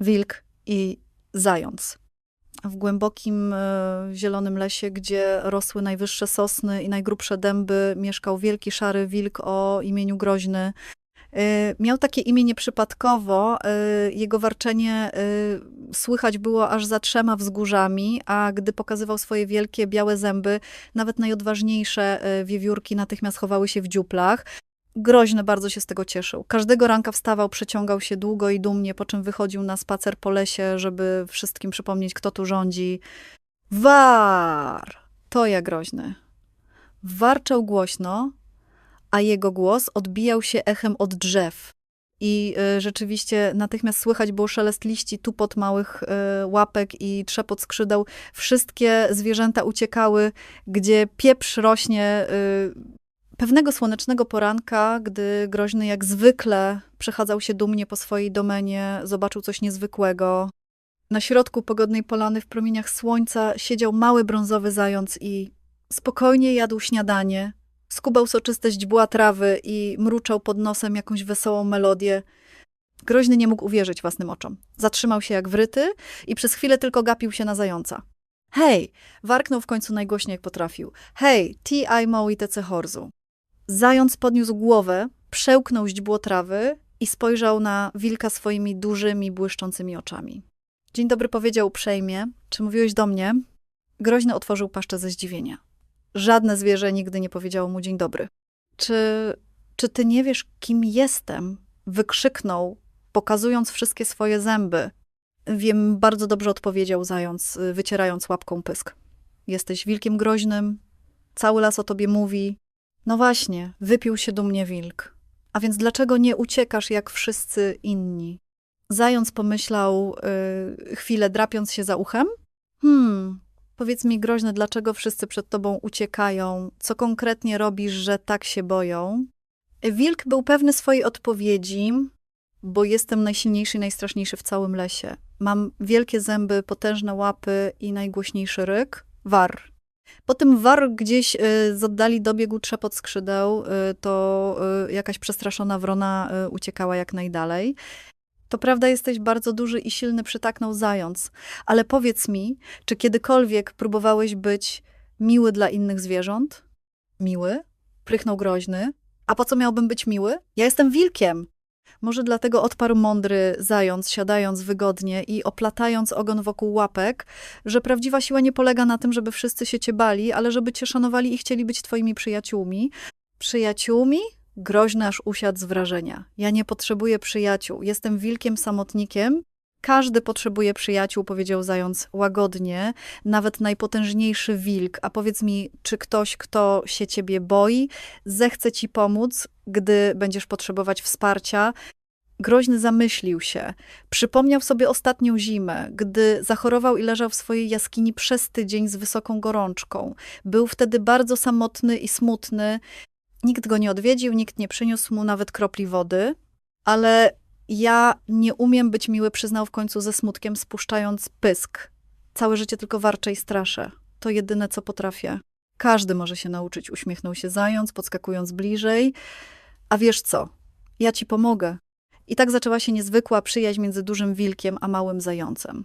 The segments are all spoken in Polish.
wilk i zając. W głębokim e, zielonym lesie, gdzie rosły najwyższe sosny i najgrubsze dęby, mieszkał wielki szary wilk o imieniu Groźny. E, miał takie imię nieprzypadkowo. E, jego warczenie słychać było aż za trzema wzgórzami, a gdy pokazywał swoje wielkie białe zęby, nawet najodważniejsze wiewiórki natychmiast chowały się w dziuplach. Groźny bardzo się z tego cieszył. Każdego ranka wstawał, przeciągał się długo i dumnie, po czym wychodził na spacer po lesie, żeby wszystkim przypomnieć, kto tu rządzi. War! To ja groźny. Warczał głośno, a jego głos odbijał się echem od drzew. I y, rzeczywiście natychmiast słychać było szelest liści, tupot małych y, łapek i trzepot skrzydeł. Wszystkie zwierzęta uciekały, gdzie pieprz rośnie. Y, Pewnego słonecznego poranka, gdy groźny jak zwykle przechadzał się dumnie po swojej domenie, zobaczył coś niezwykłego. Na środku pogodnej polany w promieniach słońca siedział mały brązowy zając i spokojnie jadł śniadanie. Skubał soczyste źdźbła trawy i mruczał pod nosem jakąś wesołą melodię. Groźny nie mógł uwierzyć własnym oczom. Zatrzymał się jak wryty i przez chwilę tylko gapił się na zająca. Hej! Warknął w końcu najgłośniej jak potrafił. Hej, ti ai moi tece horzu. Zając podniósł głowę, przełknął źdźbło trawy i spojrzał na wilka swoimi dużymi, błyszczącymi oczami. Dzień dobry powiedział uprzejmie. Czy mówiłeś do mnie? Groźny otworzył paszczę ze zdziwienia. Żadne zwierzę nigdy nie powiedziało mu dzień dobry. Czy, czy ty nie wiesz, kim jestem? Wykrzyknął, pokazując wszystkie swoje zęby. Wiem, bardzo dobrze odpowiedział zając, wycierając łapką pysk. Jesteś wilkiem groźnym, cały las o tobie mówi, no właśnie, wypił się dumnie wilk. A więc dlaczego nie uciekasz jak wszyscy inni? Zając pomyślał yy, chwilę, drapiąc się za uchem. Hmm, powiedz mi groźne, dlaczego wszyscy przed tobą uciekają? Co konkretnie robisz, że tak się boją? Wilk był pewny swojej odpowiedzi, bo jestem najsilniejszy i najstraszniejszy w całym lesie. Mam wielkie zęby, potężne łapy i najgłośniejszy ryk. War, Potem war gdzieś y, z oddali dobiegł trzepot skrzydeł, y, to y, jakaś przestraszona wrona uciekała jak najdalej. To prawda, jesteś bardzo duży i silny, przytaknął zając. Ale powiedz mi, czy kiedykolwiek próbowałeś być miły dla innych zwierząt? Miły? Prychnął groźny. A po co miałbym być miły? Ja jestem wilkiem. Może dlatego odparł mądry zając, siadając wygodnie i oplatając ogon wokół łapek, że prawdziwa siła nie polega na tym, żeby wszyscy się cię bali, ale żeby cię szanowali i chcieli być twoimi przyjaciółmi. Przyjaciółmi? Groźny aż usiadł z wrażenia. Ja nie potrzebuję przyjaciół. Jestem wilkiem samotnikiem. Każdy potrzebuje przyjaciół, powiedział zając łagodnie, nawet najpotężniejszy wilk. A powiedz mi, czy ktoś, kto się ciebie boi, zechce ci pomóc, gdy będziesz potrzebować wsparcia. Groźny zamyślił się. Przypomniał sobie ostatnią zimę, gdy zachorował i leżał w swojej jaskini przez tydzień z wysoką gorączką. Był wtedy bardzo samotny i smutny. Nikt go nie odwiedził, nikt nie przyniósł mu nawet kropli wody, ale ja nie umiem być miły, przyznał w końcu ze smutkiem, spuszczając pysk. Całe życie tylko warczę i straszę. To jedyne, co potrafię. Każdy może się nauczyć, uśmiechnął się zając, podskakując bliżej. A wiesz co? Ja ci pomogę. I tak zaczęła się niezwykła przyjaźń między dużym wilkiem a małym zającem.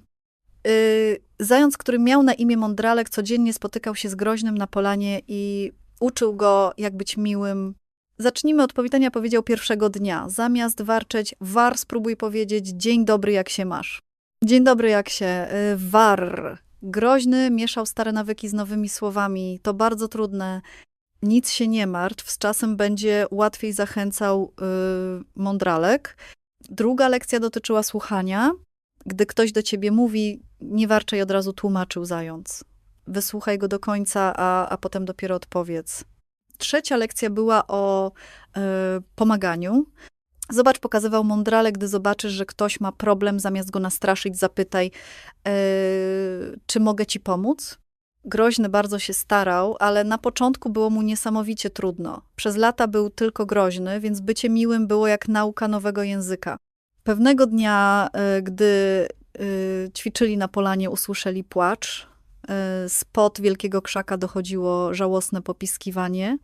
Yy, zając, który miał na imię Mądralek, codziennie spotykał się z groźnym na polanie i uczył go, jak być miłym. Zacznijmy od powitania, powiedział pierwszego dnia. Zamiast warczeć, war, spróbuj powiedzieć dzień dobry, jak się masz. Dzień dobry, jak się. Yy, war. Groźny mieszał stare nawyki z nowymi słowami. To bardzo trudne nic się nie martw, z czasem będzie łatwiej zachęcał yy, mądralek. Druga lekcja dotyczyła słuchania. Gdy ktoś do ciebie mówi, nie warczej od razu tłumaczył zając. Wysłuchaj go do końca, a, a potem dopiero odpowiedz. Trzecia lekcja była o yy, pomaganiu. Zobacz, pokazywał mądrale, gdy zobaczysz, że ktoś ma problem, zamiast go nastraszyć, zapytaj, yy, czy mogę ci pomóc? Groźny bardzo się starał, ale na początku było mu niesamowicie trudno. Przez lata był tylko groźny, więc bycie miłym było jak nauka nowego języka. Pewnego dnia, y, gdy y, ćwiczyli na polanie, usłyszeli płacz. Y, spod wielkiego krzaka dochodziło żałosne popiskiwanie.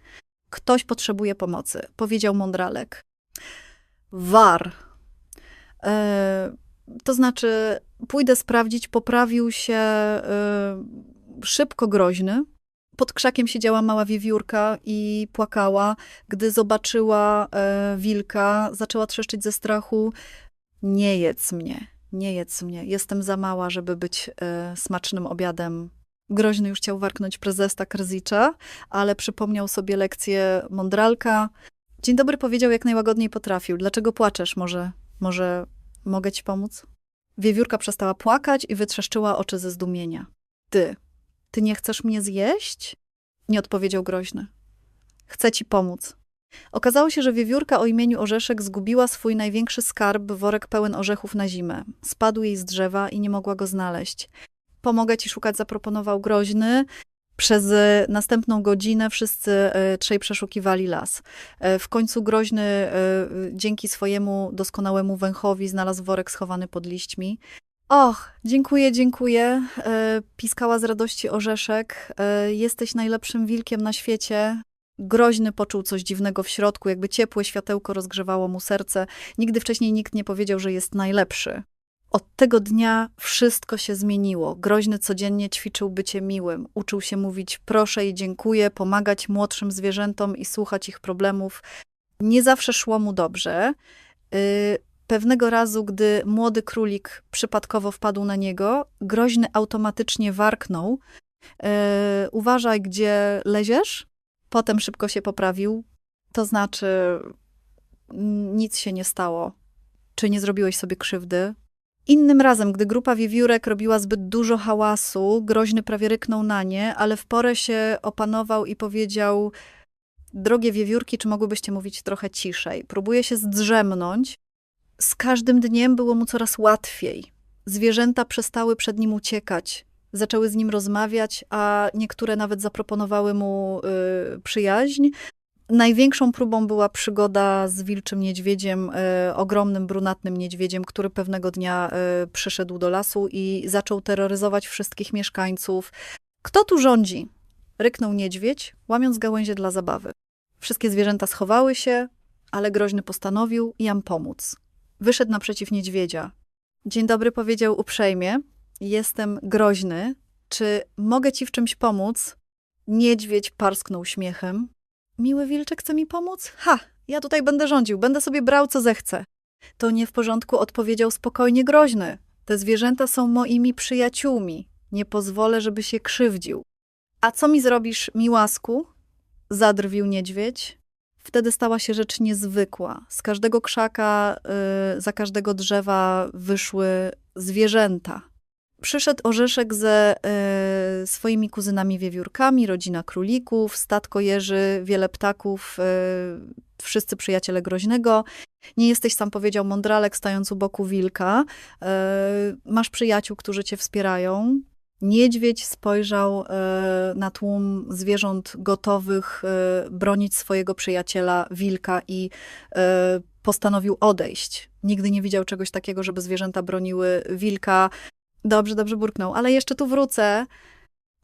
Ktoś potrzebuje pomocy, powiedział mądralek. War. To znaczy, pójdę sprawdzić, poprawił się y, szybko groźny. Pod krzakiem siedziała mała wiewiórka i płakała. Gdy zobaczyła y, wilka, zaczęła trzeszczyć ze strachu. Nie jedz mnie, nie jedz mnie. Jestem za mała, żeby być y, smacznym obiadem. Groźny już chciał warknąć prezesta Krzycza, ale przypomniał sobie lekcję mądralka. Dzień dobry powiedział jak najłagodniej potrafił. Dlaczego płaczesz? Może, może mogę ci pomóc? Wiewiórka przestała płakać i wytrzeszczyła oczy ze zdumienia. Ty, ty nie chcesz mnie zjeść? Nie odpowiedział groźny. Chcę ci pomóc. Okazało się, że wiewiórka o imieniu Orzeszek zgubiła swój największy skarb, worek pełen orzechów na zimę. Spadł jej z drzewa i nie mogła go znaleźć. Pomogę ci szukać, zaproponował groźny. Przez e, następną godzinę wszyscy e, trzej przeszukiwali las. E, W końcu groźny dzięki swojemu doskonałemu węchowi znalazł worek schowany pod liśćmi. Och, dziękuję, dziękuję. Piskała z radości orzeszek. Jesteś najlepszym wilkiem na świecie. Groźny poczuł coś dziwnego w środku, jakby ciepłe światełko rozgrzewało mu serce. Nigdy wcześniej nikt nie powiedział, że jest najlepszy. Od tego dnia wszystko się zmieniło. Groźny codziennie ćwiczył bycie miłym. Uczył się mówić proszę i dziękuję, pomagać młodszym zwierzętom i słuchać ich problemów. Nie zawsze szło mu dobrze. Y, Pewnego razu, gdy młody królik przypadkowo wpadł na niego, groźny automatycznie warknął. Y, Uważaj, gdzie leziesz. Potem szybko się poprawił. To znaczy, nic się nie stało. Czy nie zrobiłeś sobie krzywdy? Innym razem, gdy grupa wiewiórek robiła zbyt dużo hałasu, groźny prawie ryknął na nie, ale w porę się opanował i powiedział: Drogie wiewiórki, czy mogłybyście mówić trochę ciszej? Próbuje się zdrzemnąć. Z każdym dniem było mu coraz łatwiej. Zwierzęta przestały przed nim uciekać, zaczęły z nim rozmawiać, a niektóre nawet zaproponowały mu y, przyjaźń. Największą próbą była przygoda z wilczym niedźwiedziem, e, ogromnym, brunatnym niedźwiedziem, który pewnego dnia e, przyszedł do lasu i zaczął terroryzować wszystkich mieszkańców. Kto tu rządzi? Ryknął niedźwiedź, łamiąc gałęzie dla zabawy. Wszystkie zwierzęta schowały się, ale groźny postanowił jam pomóc. Wyszedł naprzeciw niedźwiedzia. Dzień dobry, powiedział uprzejmie. Jestem groźny. Czy mogę ci w czymś pomóc? Niedźwiedź parsknął śmiechem. Miły wilczek chce mi pomóc? Ha, ja tutaj będę rządził, będę sobie brał co zechcę. To nie w porządku, odpowiedział spokojnie groźny. Te zwierzęta są moimi przyjaciółmi. Nie pozwolę, żeby się krzywdził. A co mi zrobisz, miłasku? Zadrwił niedźwiedź. Wtedy stała się rzecz niezwykła. Z każdego krzaka, y, za każdego drzewa wyszły zwierzęta. Przyszedł orzeszek ze e, swoimi kuzynami wiewiórkami, rodzina królików, statko jeży, wiele ptaków, e, wszyscy przyjaciele groźnego. Nie jesteś sam, powiedział mądralek, stając u boku wilka. E, masz przyjaciół, którzy cię wspierają. Niedźwiedź spojrzał na tłum zwierząt gotowych bronić swojego przyjaciela wilka i postanowił odejść. Nigdy nie widział czegoś takiego, żeby zwierzęta broniły wilka. Dobrze, dobrze burknął, ale jeszcze tu wrócę.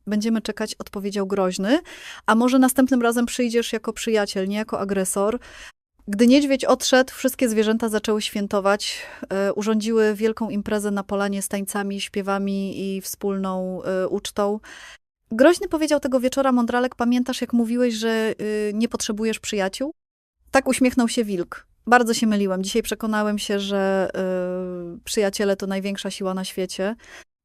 Będziemy czekać, odpowiedział groźny. A może następnym razem przyjdziesz jako przyjaciel, nie jako agresor. Gdy niedźwiedź odszedł, wszystkie zwierzęta zaczęły świętować. E, urządziły wielką imprezę na polanie z tańcami, śpiewami i wspólną e, ucztą. Groźny powiedział tego wieczora, Mądralek, pamiętasz jak mówiłeś, że y, nie potrzebujesz przyjaciół? Tak uśmiechnął się wilk. Bardzo się myliłem. Dzisiaj przekonałem się, że y, przyjaciele to największa siła na świecie.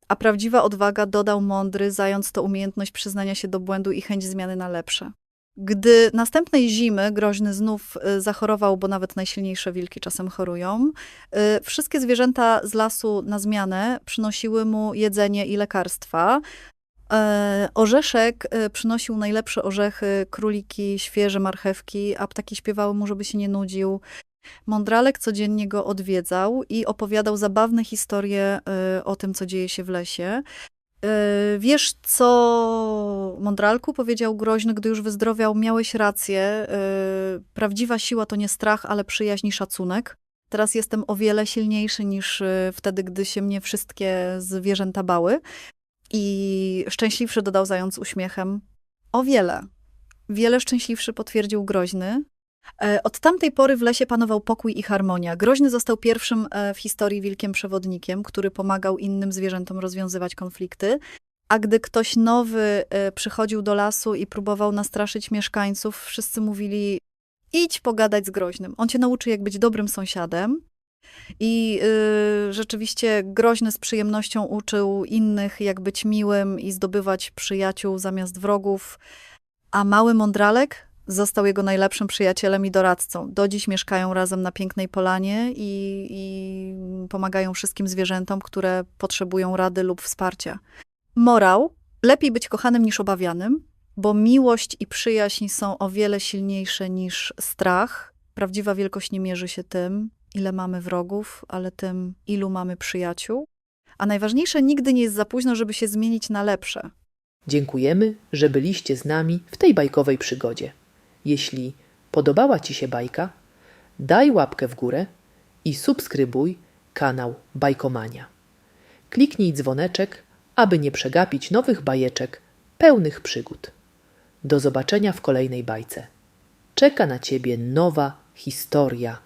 A prawdziwa odwaga, dodał mądry, zając to umiejętność przyznania się do błędu i chęć zmiany na lepsze. Gdy następnej zimy groźny znów y, zachorował, bo nawet najsilniejsze wilki czasem chorują, y, wszystkie zwierzęta z lasu na zmianę przynosiły mu jedzenie i lekarstwa. E, Orzeszek e, przynosił najlepsze orzechy, króliki, świeże marchewki, a ptaki śpiewały mu, żeby się nie nudził. Mądralek codziennie go odwiedzał i opowiadał zabawne historie e, o tym, co dzieje się w lesie. E, Wiesz co, Mądralku, powiedział groźny, gdy już wyzdrowiał, miałeś rację. e, Prawdziwa siła to nie strach, ale przyjaźń i szacunek. Teraz jestem o wiele silniejszy niż wtedy, gdy się mnie wszystkie zwierzęta bały. I szczęśliwszy dodał zając uśmiechem. O wiele. Wiele szczęśliwszy potwierdził groźny. E, Od tamtej pory w lesie panował pokój i harmonia. Groźny został pierwszym e, w historii wilkiem przewodnikiem, który pomagał innym zwierzętom rozwiązywać konflikty. A gdy ktoś nowy e, przychodził do lasu i próbował nastraszyć mieszkańców, wszyscy mówili: idź pogadać z groźnym. On cię nauczy, jak być dobrym sąsiadem. I y, rzeczywiście groźny z przyjemnością uczył innych, jak być miłym i zdobywać przyjaciół zamiast wrogów. A mały mądralek został jego najlepszym przyjacielem i doradcą. Do dziś mieszkają razem na pięknej polanie i, i pomagają wszystkim zwierzętom, które potrzebują rady lub wsparcia. Morał: lepiej być kochanym niż obawianym, bo miłość i przyjaźń są o wiele silniejsze niż strach. Prawdziwa wielkość nie mierzy się tym, ile mamy wrogów, ale tym, ilu mamy przyjaciół. A najważniejsze, nigdy nie jest za późno, żeby się zmienić na lepsze. Dziękujemy, że byliście z nami w tej bajkowej przygodzie. Jeśli podobała Ci się bajka, daj łapkę w górę i subskrybuj kanał Bajkomania. Kliknij dzwoneczek, aby nie przegapić nowych bajeczek pełnych przygód. Do zobaczenia w kolejnej bajce. Czeka na Ciebie nowa historia